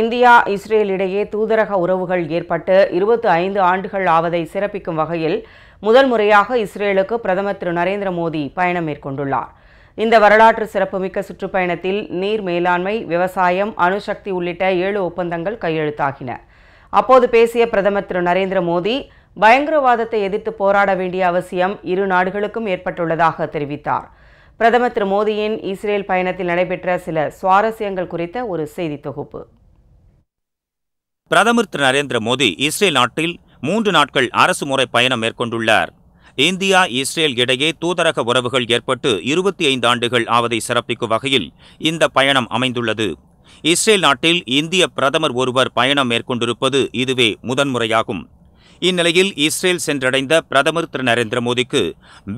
India Israel இடையே தூதரக உறவுகள் ஏற்பட்டு இருபத்தி ஐந்து ஆண்டுகள் ஆவதை சிறப்பிக்கும் வகையில் முதல் முறையாக இஸ்ரேலுக்கு பிரதமர் திரு நரேந்திர மோடி பயணம் மேற்கொண்டுள்ளார். இந்த வரலாற்று சிறப்புமிக்க சுற்றுப்பயணத்தில் நீர் மேலாண்மை விவசாயம் அணுசக்தி உள்ளிட்ட ஏழு ஒப்பந்தங்கள் கையெழுத்தாகின. அப்போது பேசிய பிரதமர் திரு நரேந்திர மோடி பயங்கரவாதத்தை எதிர்த்து போராட வேண்டிய அவசியம் இரு நாடுகளுக்கும் ஏற்பட்டுள்ளதாக தெரிவித்தார். பிரதமர் திரு மோடியின் இஸ்ரேல் பயணத்தில் நடைபெற்ற சில சுவாரஸ்யங்கள் குறித்த ஒரு செய்தி தொகுப்பு. பிரதமர் திரு நரேந்திர மோடி இஸ்ரேல் நாட்டில் மூன்று நாட்கள் அரசு முறை பயணம் மேற்கொண்டுள்ளார். இந்தியா இஸ்ரேல் இடையே தூதரக உறவுகள் ஏற்பட்டு இருபத்தி ஐந்து ஆண்டுகள் ஆவதை சிறப்பிக்கும் வகையில் இந்த பயணம் அமைந்துள்ளது. இஸ்ரேல் நாட்டில் இந்திய பிரதமர் ஒருவர் பயணம் மேற்கொண்டிருப்பது இதுவே முதன்முறையாகும். இந்நிலையில் இஸ்ரேல் சென்றடைந்த பிரதமர் திரு நரேந்திர மோடிக்கு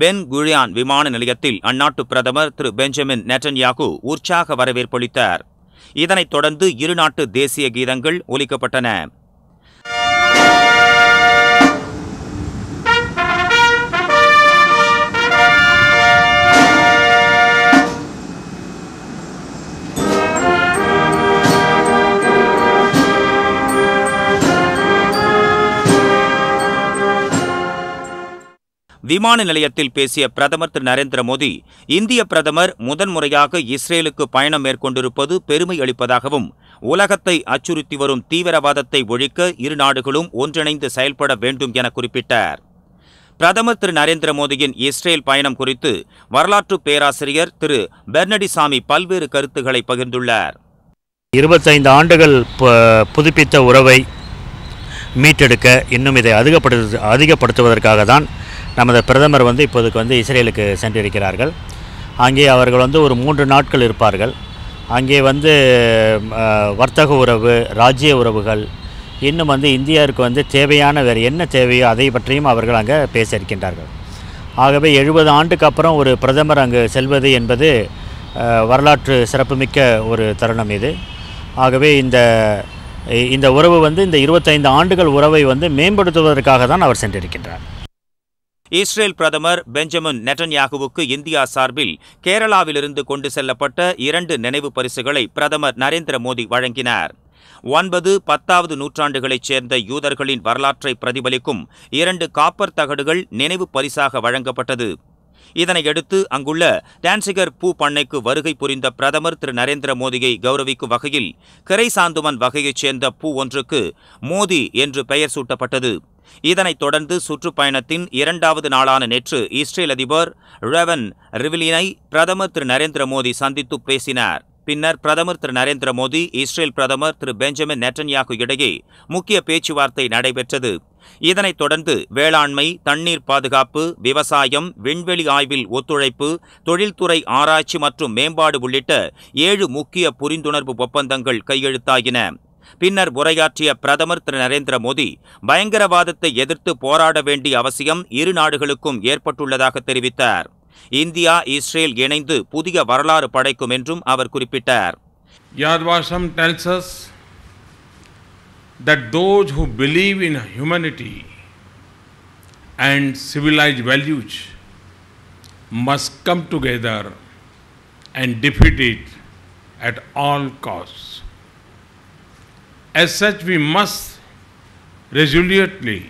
பென் குழியான் விமான நிலையத்தில் அந்நாட்டு பிரதமர் திரு பெஞ்சமின் நெட்டன்யாகு உற்சாக வரவேற்பளித்தார் இதனைத் தொடர்ந்து இருநாட்டு தேசிய கீதங்கள் ஒலிக்கப்பட்டன. விமான நிலையத்தில் பேசிய பிரதமர் திரு நரேந்திர மோடி இந்திய பிரதமர் முதன்முறையாக இஸ்ரேலுக்கு பயணம் மேற்கொண்டிருப்பது பெருமை அளிப்பதாகவும் உலகத்தை அச்சுறுத்தி வரும் தீவிரவாதத்தை ஒழிக்க இரு நாடுகளும் ஒன்றிணைந்து செயல்பட வேண்டும் என குறிப்பிட்டார். பிரதமர் திரு நரேந்திர மோடியின் இஸ்ரேல் பயணம் குறித்து வரலாற்று பேராசிரியர் திரு பெர்னடிசாமி பல்வேறு கருத்துக்களை பகிர்ந்துள்ளார். இருபத்தைந்து ஆண்டுகள் புதுப்பித்த உறவை மீட்டெடுக்க இன்னும் இதை அதிகப்படுத்து அதிகப்படுத்துவதற்காக தான் நமது பிரதமர் வந்து இப்போதுக்கு வந்து இஸ்ரேலுக்கு சென்றிருக்கிறார்கள். அங்கே அவர்கள் வந்து ஒரு மூன்று நாட்கள் இருப்பார்கள். அங்கே வந்து வர்த்தக உறவு ராஜ்ய உறவுகள் இன்னும் வந்து இந்தியாவிற்கு வந்து தேவையான வேறு என்ன தேவையோ அதை பற்றியும் அவர்கள் அங்கே பேச இருக்கின்றார்கள் ஆகவே எழுபது ஆண்டுக்கு அப்புறம் ஒரு பிரதமர் அங்கு செல்வது என்பது வரலாற்று சிறப்புமிக்க ஒரு தருணம் இது. ஆகவே இந்த இந்த உறவு வந்து இந்த இருபத்தைந்து ஆண்டுகள் உறவை வந்து மேம்படுத்துவதற்காக தான் அவர் சென்றிருக்கின்றார். இஸ்ரேல் பிரதமர் பெஞ்சமின் நெட்டன்யாகுவுக்கு இந்தியா சார்பில் கேரளாவிலிருந்து கொண்டு செல்லப்பட்ட இரண்டு நினைவு பரிசுகளை பிரதமர் நரேந்திர மோடி வழங்கினார். ஒன்பது பத்தாவது நூற்றாண்டுகளைச் சேர்ந்த யூதர்களின் வரலாற்றை பிரதிபலிக்கும் இரண்டு காப்பர் தகடுகள் நினைவு பரிசாக வழங்கப்பட்டது. இதனையடுத்து அங்குள்ள டான்சிகர் பூ பண்ணைக்கு வருகை புரிந்த பிரதமர் திரு நரேந்திர மோடியை கௌரவிக்கும் வகையில் கிரைசாந்துமன் வகையைச் சேர்ந்த பூ ஒன்றுக்கு மோதி என்று பெயர் சூட்டப்பட்டது. இதனைத் தொடர்ந்து சுற்றுப்பயணத்தின் இரண்டாவது நாளான நேற்று இஸ்ரேல் அதிபர் ரெவன் ரிவிலினை பிரதமர் திரு நரேந்திர மோடி சந்தித்து பேசினார். பின்னர் பிரதமர் திரு நரேந்திர மோடி இஸ்ரேல் பிரதமர் திரு பெஞ்சமின் நெட்டன்யாகு இடையே முக்கிய பேச்சுவார்த்தை நடைபெற்றது. இதனைத் தொடர்ந்து வேளாண்மை தண்ணீர் பாதுகாப்பு விவசாயம் விண்வெளி ஆய்வில் ஒத்துழைப்பு தொழில்துறை ஆராய்ச்சி மற்றும் மேம்பாடு உள்ளிட்ட ஏழு முக்கிய புரிந்துணர்வு ஒப்பந்தங்கள் கையெழுத்தாகின பின்னர் உரையாற்றிய பிரதமர் திரு. நரேந்திர மோடி பயங்கரவாதத்தை எதிர்த்து போராட வேண்டிய அவசியம் இரு நாடுகளுக்கும் ஏற்பட்டுள்ளதாக தெரிவித்தார். இந்தியா இஸ்ரேல் இணைந்து புதிய வரலாறு படைக்கும் என்றும் அவர் குறிப்பிட்டார். That those who believe in humanity and civilized values must come together and defeat it at all costs. As such, we must resolutely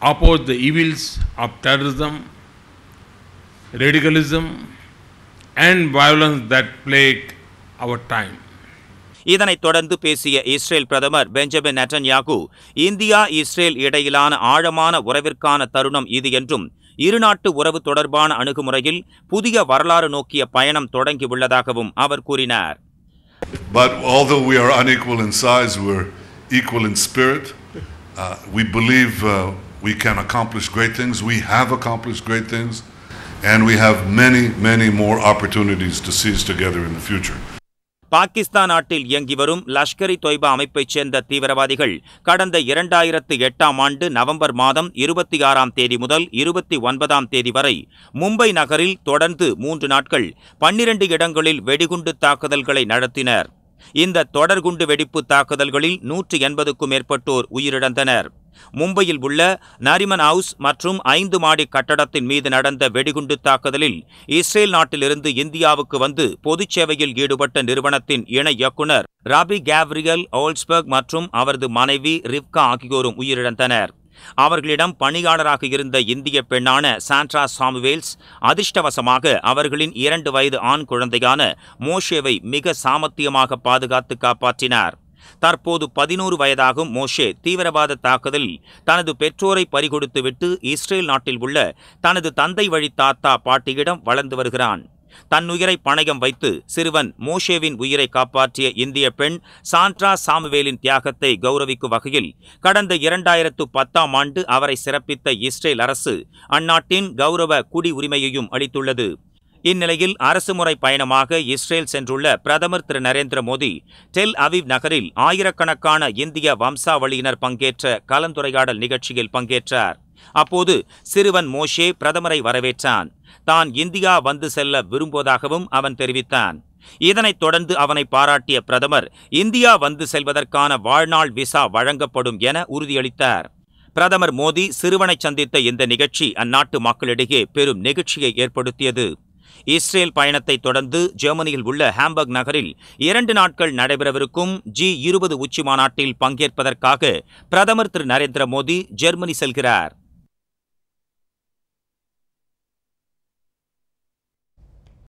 oppose the evils of terrorism, radicalism, and violence that plague our time. இதனைத் தொடர்ந்து பேசிய Israel பிரதமர் Benjamin Netanyahu India Israel இடையிலான ஆழமான உறவிற்கான தருணம் இது என்றும் இருநாட்டு உறவு தொடர்பான அணுகுமுறையில் புதிய வரலாறு நோக்கிய பயணம் தொடங்கியுள்ளதாகவும் அவர் கூறினார் But although we are unequal in size, we're equal in spirit. Uh, we believe uh, we can accomplish great things. We have accomplished great things. And we have many, many more opportunities to seize together in the future. Pakistan நாட்டில் இயங்கி வரும் லஷ்கர் இ தொய்பா அமைப்பைச் சேர்ந்த தீவிரவாதிகள் கடந்த இரண்டாயிரத்து எட்டாம் ஆண்டு நவம்பர் மாதம் இருபத்தி ஆறாம் தேதி முதல் இருபத்தி ஒன்பதாம் தேதி வரை மும்பை நகரில் தொடர்ந்து மூன்று நாட்கள் பன்னிரண்டு இடங்களில் வெடிகுண்டு தாக்குதல்களை நடத்தினர். இந்த தொடர்குண்டு வெடிப்பு தாக்குதல்களில் நூற்று எண்பதுக்கும் மேற்பட்டோர் உயிரிழந்தனர். மும்பையில் உள்ள நரிமன் ஹவுஸ் மற்றும் ஐந்து மாடி கட்டடத்தின் மீது நடந்த வெடிகுண்டு தாக்குதலில் இஸ்ரேல் நாட்டிலிருந்து இந்தியாவுக்கு வந்து பொதுச் சேவையில் ஈடுபட்ட நிறுவனத்தின் இணை இயக்குனர் ராபி கேவ்ரியல் ஓல்ஸ்பர்க் மற்றும் அவரது மனைவி ரிவ்கா ஆகியோரும் உயிரிழந்தனர். அவர்களிடம் பணியாளராக இருந்த இந்திய பெண்ணான சாண்ட்ரா சாமுவேல்ஸ் அதிர்ஷ்டவசமாக அவர்களின் இரண்டு வயது ஆண் குழந்தையான மோஷேவை மிக சாமர்த்தியமாக பாதுகாத்து காப்பாற்றினார். தற்போது பதினோரு வயதாகும் மோஷே தீவிரவாத தாக்குதலில் தனது பெற்றோரை பறிகொடுத்துவிட்டு இஸ்ரேல் நாட்டில் உள்ள தனது தந்தை வழி தாத்தா பாட்டியிடம் வளர்ந்து வருகிறான். தன்னுயிரை பணயம் வைத்து சிறுவன் மோஷேவின் உயிரை காப்பாற்றிய இந்திய பெண் சாண்ட்ரா சாமுவேலின் தியாகத்தை கௌரவிக்கும் வகையில் கடந்த இரண்டாயிரத்து பத்தாம் ஆண்டு அவரை சிறப்பித்த இஸ்ரேல் அரசு அந்நாட்டின் கௌரவ குடி உரிமையையும் அளித்துள்ளது. இந்நிலையில் அரசுமுறை பயணமாக இஸ்ரேல் சென்றுள்ள பிரதமர் திரு நரேந்திர மோடி டெல் அவிவ் நகரில் ஆயிரக்கணக்கான இந்திய வம்சாவளியினர் பங்கேற்ற கலந்துரையாடல் நிகழ்ச்சியில் பங்கேற்றார். அப்போது சிறுவன் மோஷே பிரதமரை வரவேற்றான். தான் இந்தியா வந்து செல்ல விரும்புவதாகவும் அவன் தெரிவித்தான். இதனைத் தொடர்ந்து அவனை பாராட்டிய பிரதமர் இந்தியா வந்து செல்வதற்கான வாழ்நாள் விசா வழங்கப்படும் என உறுதியளித்தார். பிரதமர் மோடி சிறுவனை சந்தித்த இந்த நிகழ்ச்சி அந்நாட்டு மக்களிடையே பெரும் நெகிழ்ச்சியை ஏற்படுத்தியது. இஸ்ரேல் பயணத்தை தொடர்ந்து ஜெர்மனியில் உள்ள ஹாம்பர்க் நகரில் இரண்டு நாட்கள் நடைபெறவிருக்கும் ஜி இருபது உச்சி மாநாட்டில் பங்கேற்பதற்காக பிரதமர் திரு நரேந்திர மோடி ஜெர்மனி செல்கிறார்.